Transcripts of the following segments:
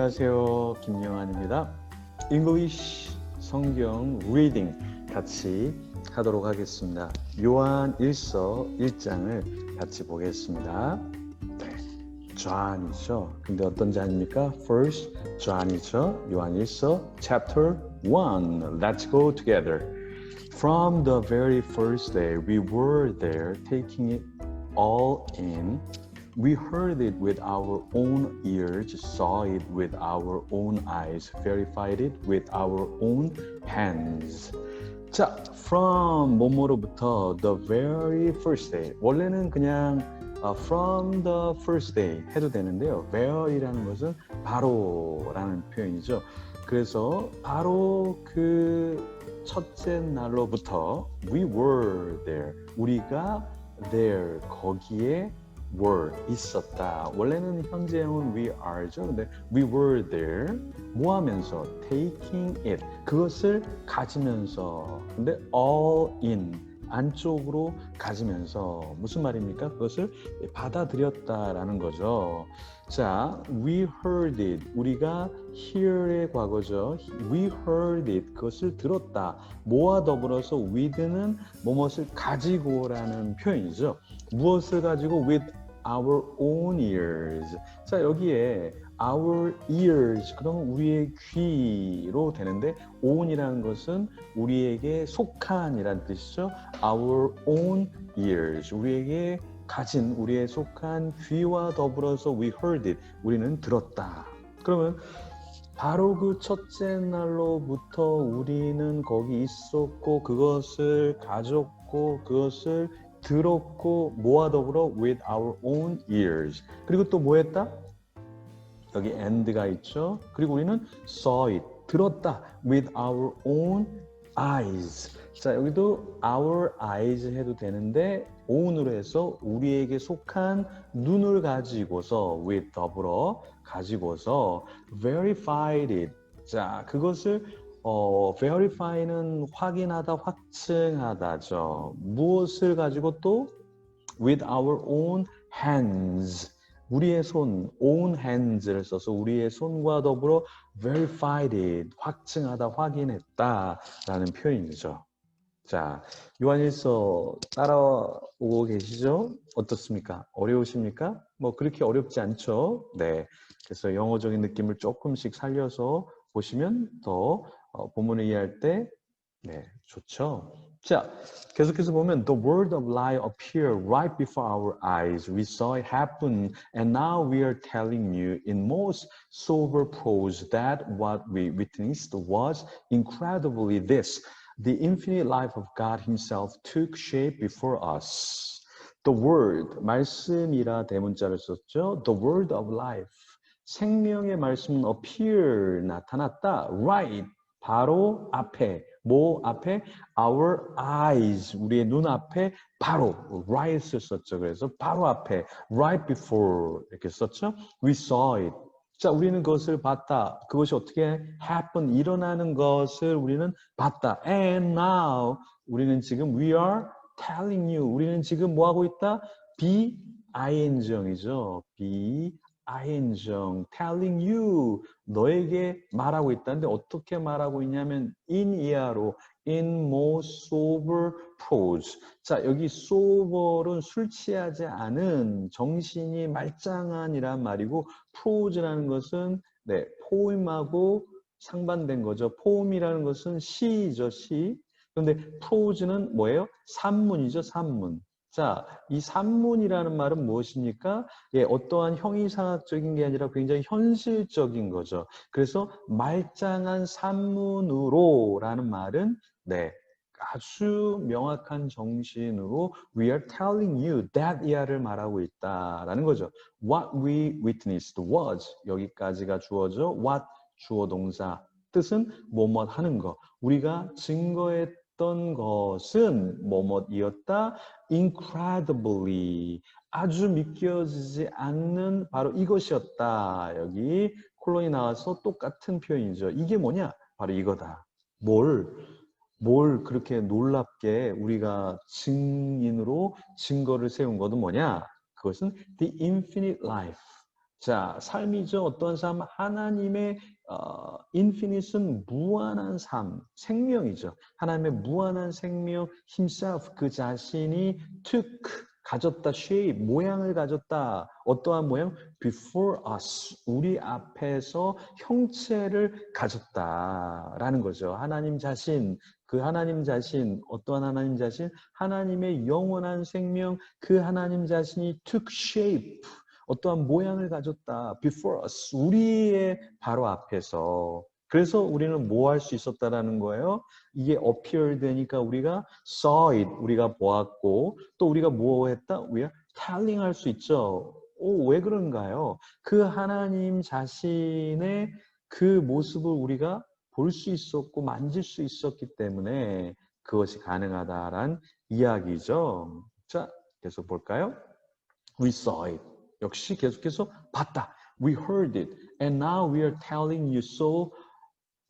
안녕하세요. 김영환입니다. English 성경 reading 같이 하도록 하겠습니다. 요한 1서 1장을 같이 보겠습니다. 네. John이죠. 근데 어떤 잔입니까? First John이죠. 요한 1서 chapter 1. Let's go together. From the very first day we were there taking it all in. We heard it with our own ears, saw it with our own eyes, verified it with our own hands. 자, from 뭐뭐로부터 the very first day. 원래는 그냥 어, from the first day 해도 되는데요. where이라는 것은 바로라는 표현이죠. 그래서 바로 그 첫째 날로부터 we were there. 우리가 there 거기에 were 있었다. 원래는 현재형은 we are죠. 근데 we were there 뭐 하면서 taking it 그것을 가지면서 근데 all in 안쪽으로 가지면서 무슨 말입니까? 그것을 받아들였다라는 거죠. 자, we heard it. 우리가 hear의 과거죠. We heard it. 그것을 들었다. 뭐와 더불어서 with는 무엇을 가지고라는 표현이죠. 무엇을 가지고 with our own ears. 자, 여기에 our ears 그러면 우리의 귀로 되는데 own이라는 것은 우리에게 속한이라는 뜻이죠. our own ears. 우리에게 가진 우리의 속한 귀와 더불어서 we heard it. 우리는 들었다. 그러면 바로 그 첫째 날로부터 우리는 거기 있었고 그것을 가졌고 그것을 들었고 뭐와 더불어 with our own ears. 그리고 또 뭐 했다? 여기 and가 있죠. 그리고 우리는 saw it. 들었다. with our own eyes. 자, 여기도 our eyes 해도 되는데 own으로 해서 우리에게 속한 눈을 가지고서 with 더불어 가지고서 verified it. 자, 그것을 어, verify는 확인하다, 확증하다죠. 무엇을 가지고 또 with our own hands. 우리의 손, own hands를 써서 우리의 손과 더불어 verified 확증하다, 확인했다라는 표현이죠. 자, 요한일서 따라오고 계시죠? 어떻습니까? 어려우십니까? 뭐 그렇게 어렵지 않죠? 네. 그래서 영어적인 느낌을 조금씩 살려서 보시면 더 어, 본문을 이해할 때 네, 좋죠. 자, 계속해서 보면 the word of life appeared right before our eyes. We saw it happen and now we are telling you in most sober prose that what we witnessed was incredibly this. The infinite life of God himself took shape before us. The word, 말씀이라 대문자를 썼죠. The word of life. 생명의 말씀은 appear, 나타났다. Right, 바로 앞에. 뭐 앞에? Our eyes, 우리의 눈 앞에 바로 right을 썼죠. 그래서 바로 앞에 right before 이렇게 썼죠. We saw it. 자, 우리는 그것을 봤다. 그것이 어떻게 happen, 일어나는 것을 우리는 봤다. And now, 우리는 지금 we are telling you. 우리는 지금 뭐 하고 있다? be ing정이죠. be ing정, telling you, 너에게 말하고 있다는데 어떻게 말하고 있냐면 in ear로, in more sober prose. 자, 여기 sober은 술 취하지 않은 정신이 말짱한이란 말이고 prose라는 것은 네, 포임하고 상반된 거죠. 포음이라는 것은 시죠, 시. 그런데 prose는 뭐예요? 산문이죠, 산문. 자, 이 산문이라는 말은 무엇입니까? 예, 어떠한 형이상학적인 게 아니라 굉장히 현실적인 거죠. 그래서 말짱한 산문으로라는 말은 네, 아주 명확한 정신으로 we are telling you that 이하를 말하고 있다라는 거죠. What we witnessed was 여기까지가 주어죠. What 주어 동사 뜻은 뭐뭐 하는 거. 우리가 증거 했 어떤 것은 뭐뭐이었다. incredibly 아주 믿겨지지 않는 바로 이것이었다. 여기 콜론이 나와서 똑같은 표현이죠. 이게 뭐냐? 바로 이거다. 뭘? 뭘 그렇게 놀랍게 우리가 증인으로 증거를 세운 것은 뭐냐? 그것은 the infinite life. 자, 삶이죠. 어떤 삶? 하나님의 어, 인피니트는 무한한 삶, 생명이죠. 하나님의 무한한 생명, himself, 그 자신이 took, 가졌다, shape, 모양을 가졌다. 어떠한 모양? before us, 우리 앞에서 형체를 가졌다 라는 거죠. 하나님 자신, 그 하나님 자신, 어떠한 하나님 자신? 하나님의 영원한 생명, 그 하나님 자신이 took shape, 어떠한 모양을 가졌다. before us, 우리의 바로 앞에서. 그래서 우리는 뭐 할 수 있었다라는 거예요? 이게 appear 되니까 우리가 saw it, 우리가 보았고, 또 우리가 뭐 했다? Are telling 할 수 있죠. 오, 왜 그런가요? 그 하나님 자신의 그 모습을 우리가 볼 수 있었고 만질 수 있었기 때문에 그것이 가능하다란 이야기죠. 자, 계속 볼까요? We saw it. 역시 계속해서 봤다. We heard it. And now we are telling you so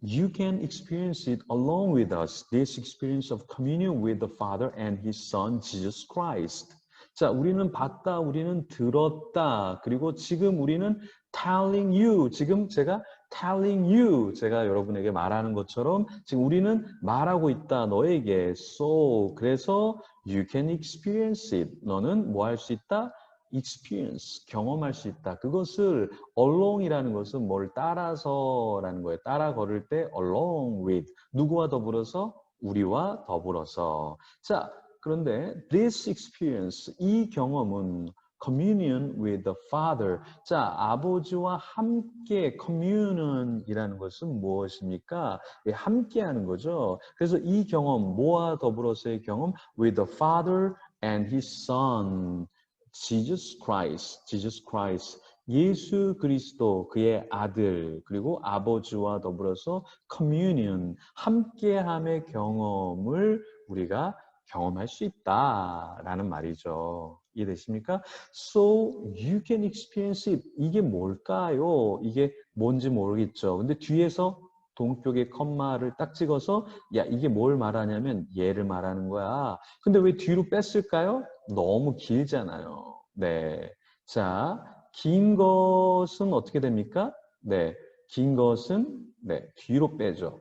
you can experience it along with us. This experience of communion with the Father and His Son, Jesus Christ. 자, 우리는 봤다, 우리는 들었다. 그리고 지금 우리는 telling you. 지금 제가 telling you. 제가 여러분에게 말하는 것처럼 지금 우리는 말하고 있다. 너에게. So. 그래서 you can experience it. 너는 뭐 할 수 있다? Experience, 경험할 수 있다. 그것을 along이라는 것은 뭘 따라서라는 거예요. 따라 걸을 때 along with 누구와 더불어서 우리와 더불어서. 자, 그런데 this experience 이 경험은 communion with the Father. 자, 아버지와 함께 communion이라는 것은 무엇입니까? 예, 함께 하는 거죠. 그래서 이 경험, 뭐와 더불어서의 경험, with the Father and His Son. Jesus Christ, Jesus Christ, 예수 그리스도 그의 아들 그리고 아버지와 더불어서 communion 함께함의 경험을 우리가 경험할 수 있다라는 말이죠. 이해되십니까? So you can experience it. 이게 뭘까요? 이게 뭔지 모르겠죠. 근데 뒤에서 동쪽의 컴마를 딱 찍어서 야 이게 뭘 말하냐면 얘를 말하는 거야. 근데 왜 뒤로 뺐을까요? 너무 길잖아요. 네. 자, 긴 것은 어떻게 됩니까? 네. 긴 것은 네, 뒤로 빼죠.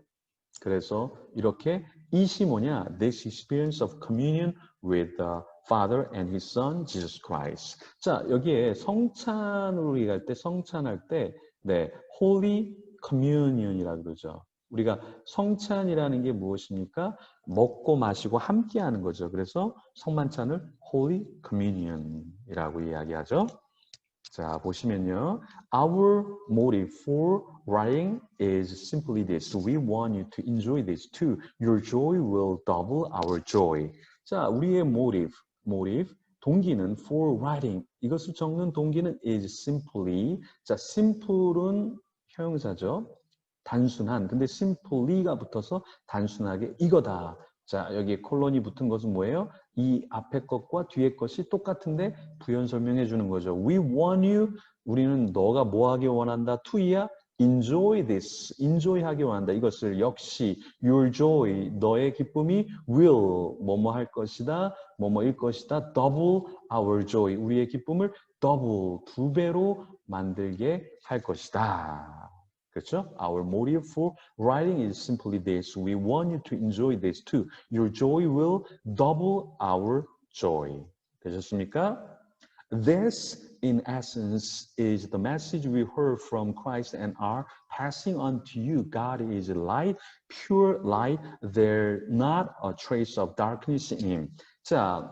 그래서 이렇게 이시 뭐냐? This experience of communion with the Father and His Son, Jesus Christ. 자, 여기에 성찬으로 얘기할 때, 성찬할 때, 네, Holy Communion이라고 그러죠. 우리가 성찬이라는 게 무엇입니까? 먹고 마시고 함께 하는 거죠. 그래서 성만찬을 Holy Communion이라고 이야기하죠. 자, 보시면요. Our motive for writing is simply this. We want you to enjoy this too. Your joy will double our joy. 자, 우리의 motive, motive, 동기는 for writing. 이것을 적는 동기는 is simply. 자, simple은 형용사죠. 단순한. 근데 simply가 붙어서 단순하게 이거다. 자, 여기 콜론이 붙은 것은 뭐예요? 이 앞에 것과 뒤에 것이 똑같은데 부연 설명해 주는 거죠. We want you. 우리는 너가 뭐 하기 원한다? to야 enjoy this. enjoy 하기 원한다. 이것을 역시 your joy. 너의 기쁨이 will. 뭐뭐 할 것이다. 뭐뭐일 것이다. double our joy. 우리의 기쁨을 double. 두 배로 만들게 할 것이다. 그렇죠? Our motive for writing is simply this. We want you to enjoy this too. Your joy will double our joy. 되셨습니까? This, in essence, is the message we heard from Christ and are passing on to you. God is light, pure light. There's not a trace of darkness in him. 자,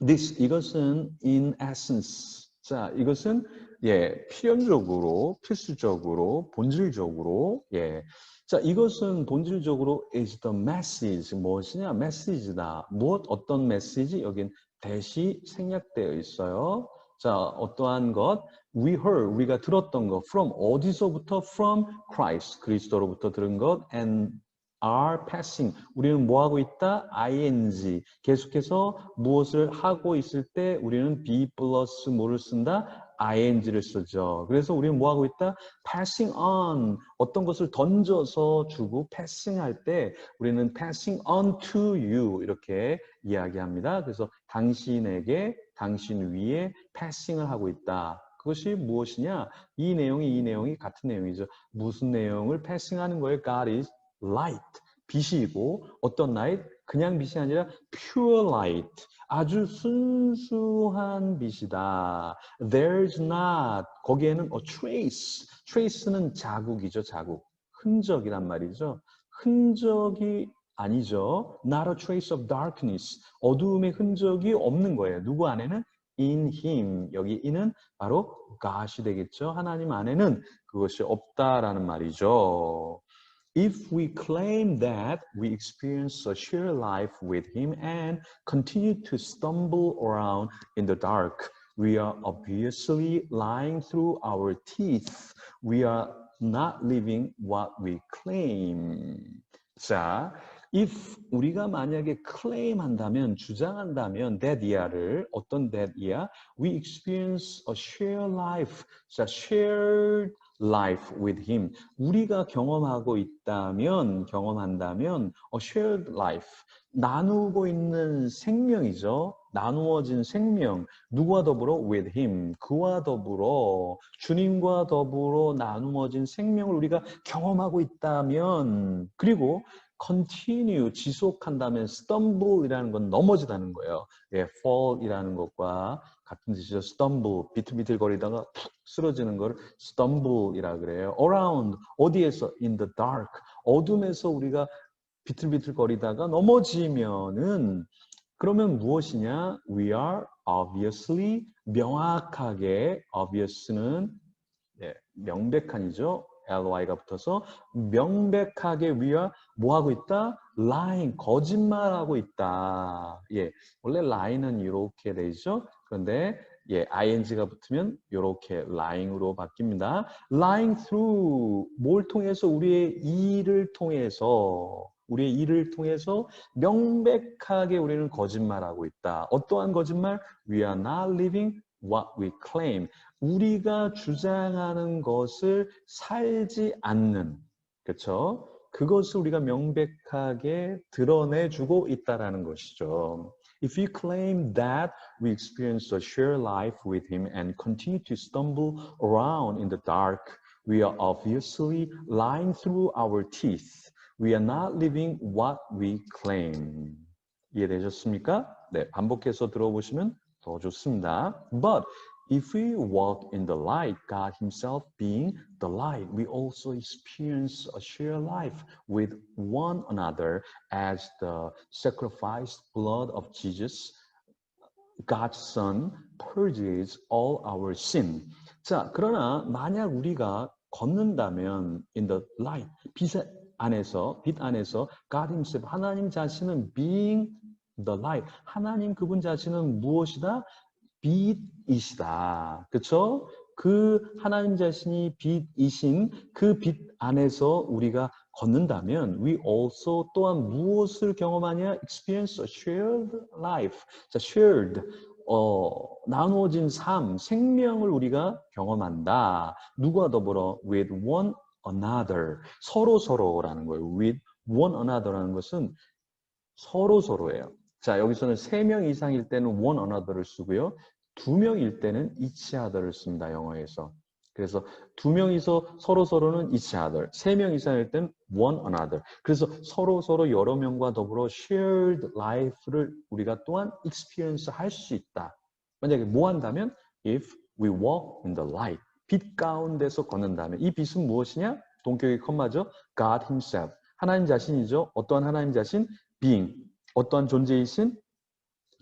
this, 이것은 in essence. 자, 이것은 예, 필연적으로, 필수적으로, 본질적으로, 예. 자, 이것은 본질적으로 is the message. 무엇이냐? 메시지다. 무엇, 어떤 메시지? 여긴 대시 생략되어 있어요. 자, 어떠한 것? We heard, 우리가 들었던 것. From, 어디서부터? From Christ, 그리스도로부터 들은 것. And are passing. 우리는 뭐 하고 있다? ing. 계속해서 무엇을 하고 있을 때 우리는 be 플러스 뭐를 쓴다? Ing를 쓰죠. 그래서 우리는 뭐 하고 있다? passing on. 어떤 것을 던져서 주고 passing 할 때 우리는 passing on to you 이렇게 이야기합니다. 그래서 당신에게 당신 위에 passing을 하고 있다. 그것이 무엇이냐? 이 내용이 이 내용이 같은 내용이죠. 무슨 내용을 패싱하는 거예요? God is light. 빛이고 어떤 light? 그냥 빛이 아니라 pure light. 아주 순수한 빛이다. There's not 거기에는 a trace. trace는 자국이죠, 자국. 흔적이란 말이죠. 흔적이 아니죠. Not a trace of darkness. 어두움의 흔적이 없는 거예요. 누구 안에는? In him. 여기 in은 바로 God이 되겠죠. 하나님 안에는 그것이 없다라는 말이죠. If we claim that we experience a sheer life with him and continue to stumble around in the dark, we are obviously lying through our teeth. We are not living what we claim. 자, if 우리가 만약에 claim 한다면, 주장한다면 that year를, 어떤 that year? We experience a shared life. 자, shared life with him. 우리가 경험하고 있다면, 경험한다면, a shared life. 나누고 있는 생명이죠. 나누어진 생명. 누구와 더불어? with him. 그와 더불어, 주님과 더불어 나누어진 생명을 우리가 경험하고 있다면, 그리고 continue 지속한다면 stumble이라는 건 넘어지다는 거예요. 예, fall이라는 것과 같은 뜻이죠. stumble 비틀비틀거리다가 푹 쓰러지는 걸 stumble이라 그래요. around 어디에서 in the dark 어둠에서 우리가 비틀비틀거리다가 넘어지면은 그러면 무엇이냐? We are obviously 명확하게 obvious는 예, 명백한이죠. ly가 붙어서 명백하게 we are 뭐 하고 있다? lying 거짓말하고 있다. 예, 원래 lying은 이렇게 되죠. 그런데 예, ing가 붙으면 이렇게 lying으로 바뀝니다. lying through 뭘 통해서 우리의 일을 통해서 우리의 일을 통해서 명백하게 우리는 거짓말하고 있다. 어떠한 거짓말? We are not living what we claim. 우리가 주장하는 것을 살지 않는, 그렇죠? 그것을 우리가 명백하게 드러내주고 있다라는 것이죠. If we claim that we experience a shared life with Him and continue to stumble around in the dark, we are obviously lying through our teeth. We are not living what we claim. 이해되셨습니까? 네, 반복해서 들어보시면 더 좋습니다. But if we walk in the light, God Himself being the light, we also experience a shared life with one another as the sacrificed blood of Jesus, God's Son, purges all our sin. 자, 그러나 만약 우리가 걷는다면 in the light, 빛 안에서, 빛 안에서 God Himself, 하나님 자신은 being the light. 하나님 그분 자신은 무엇이다? 빛이시다. 그렇죠? 그 하나님 자신이 빛이신 그 빛 안에서 우리가 걷는다면 we also 또한 무엇을 경험하냐? experience a shared life. 자, shared 어, 나누어진 삶, 생명을 우리가 경험한다. 누구와 더불어 with one another. 서로 서로라는 거예요. with one another라는 것은 서로 서로예요. 자, 여기서는 세 명 이상일 때는 one another를 쓰고요. 두 명일 때는 each other를 씁니다. 영어에서. 그래서 두 명이서 서로 서로는 each other, 세 명 이상일 때는 one another. 그래서 서로 서로 여러 명과 더불어 shared life를 우리가 또한 experience 할 수 있다. 만약에 뭐 한다면 if we walk in the light, 빛 가운데서 걷는다면 이 빛은 무엇이냐? 동격의 컴마죠. God himself. 하나님 자신이죠. 어떠한 하나님 자신? being. 어떠한 존재이신?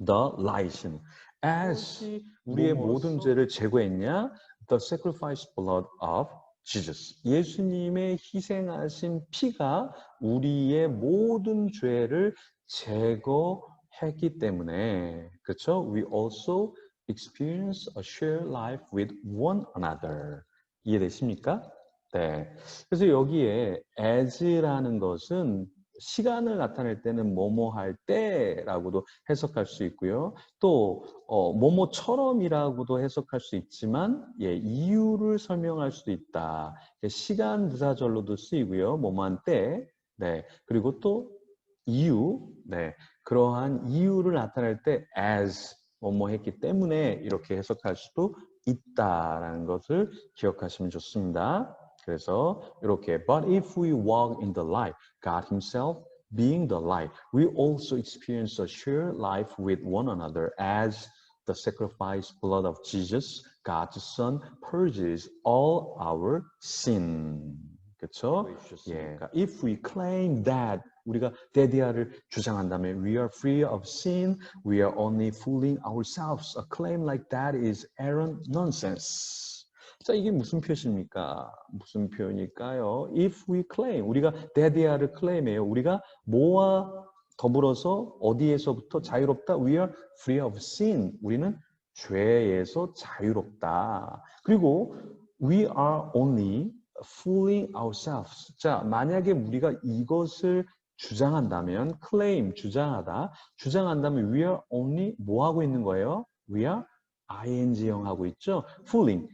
the light인. as 우리의 모든 죄를 제거했냐? the sacrifice blood of Jesus. 예수님의 희생하신 피가 우리의 모든 죄를 제거했기 때문에 그렇죠? We also experience a shared life with one another. 이해되십니까? 네. 그래서 여기에 as라는 것은 시간을 나타낼 때는 뭐뭐 할 때라고도 해석할 수 있고요. 또 어, 뭐뭐처럼이라고도 해석할 수 있지만 예, 이유를 설명할 수도 있다. 시간 부사절로도 쓰이고요. 뭐뭐한 때. 네. 그리고 또 이유. 네. 그러한 이유를 나타낼 때 as 뭐뭐 했기 때문에 이렇게 해석할 수도 있다라는 것을 기억하시면 좋습니다. 그래서 이렇게 But if we walk in the light, God Himself being the light, we also experience a shared life with one another as the sacrificed blood of Jesus, God's Son, purges all our sin. 그렇죠? 예. 그러니까 if we claim that 우리가 데디아를 주장한다면 we are free of sin, we are only fooling ourselves. A claim like that is errant nonsense. 자, 이게 무슨 표시입니까? 무슨 표현일까요? If we claim, 우리가 데디아를 claim해요. 우리가 뭐와 더불어서 어디에서부터 자유롭다? We are free of sin. 우리는 죄에서 자유롭다. 그리고 we are only fooling ourselves. 자, 만약에 우리가 이것을 주장한다면, claim, 주장하다, 주장한다면 we are only 뭐 하고 있는 거예요? We are ing형 하고 있죠? fooling.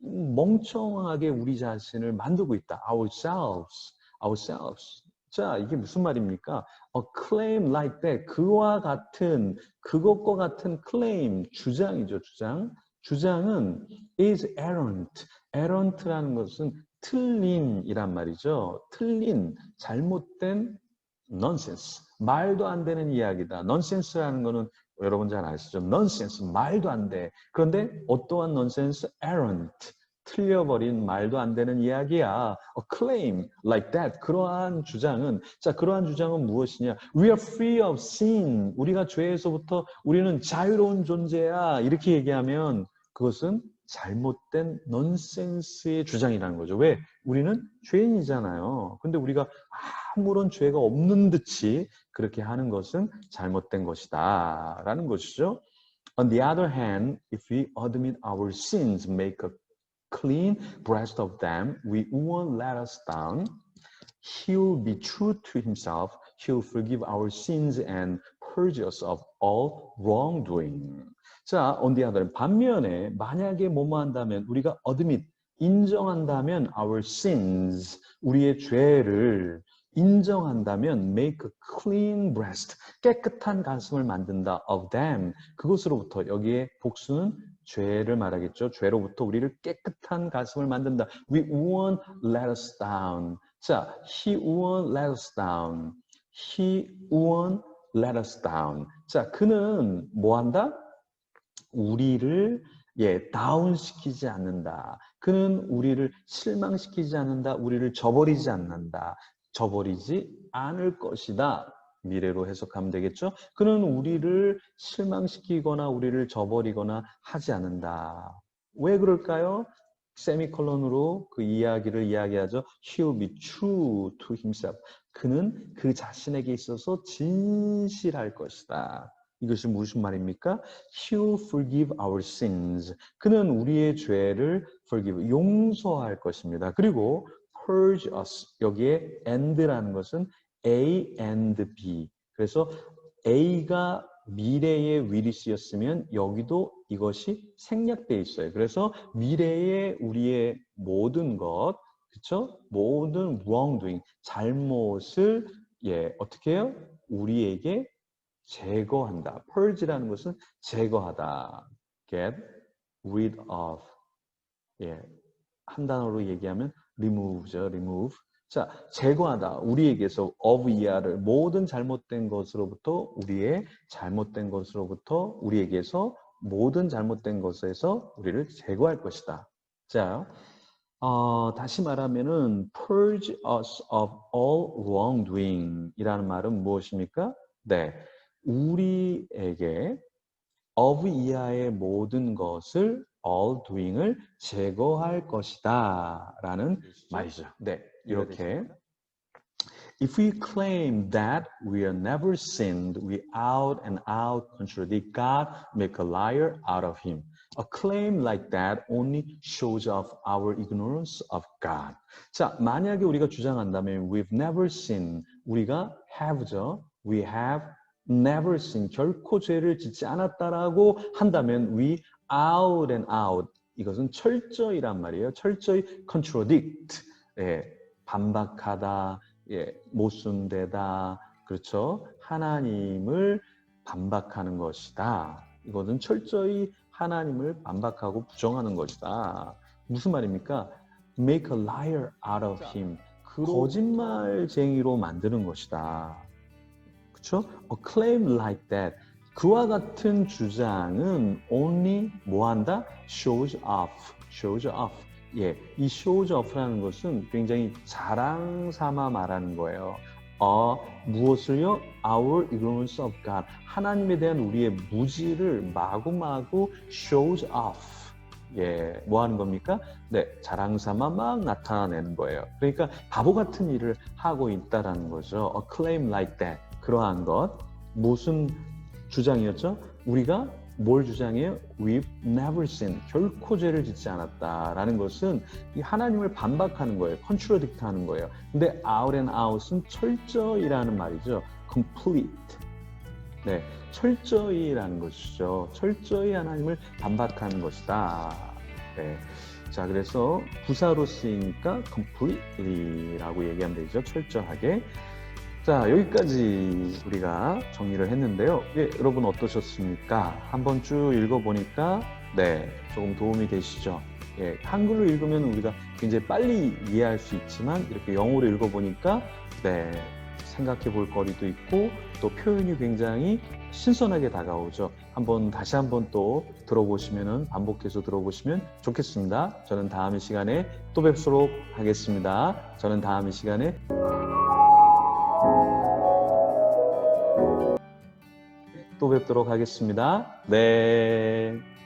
멍청하게 우리 자신을 만들고 있다. ourselves, ourselves. 자, 이게 무슨 말입니까? A claim like that. 그와 같은, 그것과 같은 claim, 주장이죠, 주장. 주장은 is errant. errant라는 것은 틀린이란 말이죠. 틀린, 잘못된 nonsense. 말도 안 되는 이야기다. nonsense라는 거는 여러분 잘 아시죠? nonsense, 말도 안 돼. 그런데 어떠한 nonsense? errant. 틀려버린 말도 안 되는 이야기야. A claim like that. 그러한 주장은 자 그러한 주장은 무엇이냐? We are free of sin. 우리가 죄에서부터 우리는 자유로운 존재야. 이렇게 얘기하면 그것은 잘못된 넌센스의 주장이라는 거죠. 왜? 우리는 죄인이잖아요. 근데 우리가 아 무런 죄가 없는 듯이 그렇게 하는 것은 잘못된 것이다. 라는 것이죠. On the other hand, if we admit our sins make a clean breast of them, we won't let us down. He'll be true to himself. He'll forgive our sins and purge us of all wrongdoing. 자, on the other, 반면에 만약에 뭐뭐 한다면 우리가 admit, 인정한다면 our sins, 우리의 죄를 인정한다면 make a clean breast, 깨끗한 가슴을 만든다 of them, 그것으로부터 여기에 복수는 죄를 말하겠죠. 죄로부터 우리를 깨끗한 가슴을 만든다. We won't let us down. 자, he won't let us down. He won't let us down. 자, 그는 뭐 한다? 우리를 예, 다운시키지 않는다. 그는 우리를 실망시키지 않는다. 우리를 저버리지 않는다. 저버리지 않을 것이다. 미래로 해석하면 되겠죠? 그는 우리를 실망시키거나 우리를 저버리거나 하지 않는다. 왜 그럴까요? 세미콜론으로 그 이야기를 이야기하죠. He'll be true to himself. 그는 그 자신에게 있어서 진실할 것이다. 이것이 무슨 말입니까? He'll forgive our sins. 그는 우리의 죄를 forgive, 용서할 것입니다. 그리고 purge us. 여기에 and라는 것은 A and B. 그래서 A가 미래의 위리스였으면 여기도 이것이 생략되어 있어요. 그래서 미래의 우리의 모든 것, 그렇죠? 모든 wrongdoing, 잘못을 예, 어떻게 해요? 우리에게 제거한다. purge라는 것은 제거하다. get rid of. 예. 한 단어로 얘기하면 remove죠. remove. 자, 제거하다. 우리에게서 of 이하를 모든 잘못된 것으로부터 우리의 잘못된 것으로부터 우리에게서 모든 잘못된 것에서 우리를 제거할 것이다. 자, 어, 다시 말하면은 purge us of all wrongdoing 이라는 말은 무엇입니까? 네. 우리에게 of 이하의 모든 것을 all doing을 제거할 것이다 라는 말이죠. 네, 이렇게 If we claim that we are never sinned, we out and out contradict God, make a liar out of him. A claim like that only shows off our ignorance of God. 자, 만약에 우리가 주장한다면 we've never sinned, 우리가 have죠. We have never sinned, 결코 죄를 짓지 않았다라고 한다면 we out and out, 이것은 철저히란 말이에요. 철저히 contradict, 예, 반박하다, 예, 모순되다, 그렇죠? 하나님을 반박하는 것이다. 이것은 철저히 하나님을 반박하고 부정하는 것이다. 무슨 말입니까? Make a liar out of him. 거짓말쟁이로 만드는 것이다. 그렇죠? A claim like that. 그와 같은 주장은 only 뭐 한다? shows off. shows off. 예, 이 shows off라는 것은 굉장히 자랑 삼아 말하는 거예요. 어, 무엇을요? Our ignorance of God. 하나님에 대한 우리의 무지를 마구마구 shows off. 예, 뭐 하는 겁니까? 네, 자랑 삼아 막 나타내는 거예요. 그러니까 바보 같은 일을 하고 있다라는 거죠. A claim like that. 그러한 것. 무슨 주장이었죠? 우리가 뭘 주장해요? We've never sinned. 결코 죄를 짓지 않았다라는 것은 이 하나님을 반박하는 거예요. contradict 하는 거예요. 근데 out and out은 철저히라는 말이죠. complete. 네, 철저히라는 것이죠. 철저히 하나님을 반박하는 것이다. 네. 자, 그래서 부사로 쓰이니까 completely라고 얘기하면 되죠. 철저하게. 자, 여기까지 우리가 정리를 했는데요. 예, 여러분 어떠셨습니까? 한번 쭉 읽어보니까, 네, 조금 도움이 되시죠? 예, 한글로 읽으면 우리가 굉장히 빨리 이해할 수 있지만, 이렇게 영어로 읽어보니까, 네, 생각해 볼 거리도 있고, 또 표현이 굉장히 신선하게 다가오죠. 한번 다시 한번 또 들어보시면은 반복해서 들어보시면 좋겠습니다. 저는 다음 이 시간에 또 뵙도록 하겠습니다. 저는 다음 이 시간에 또 뵙도록 하겠습니다. 네.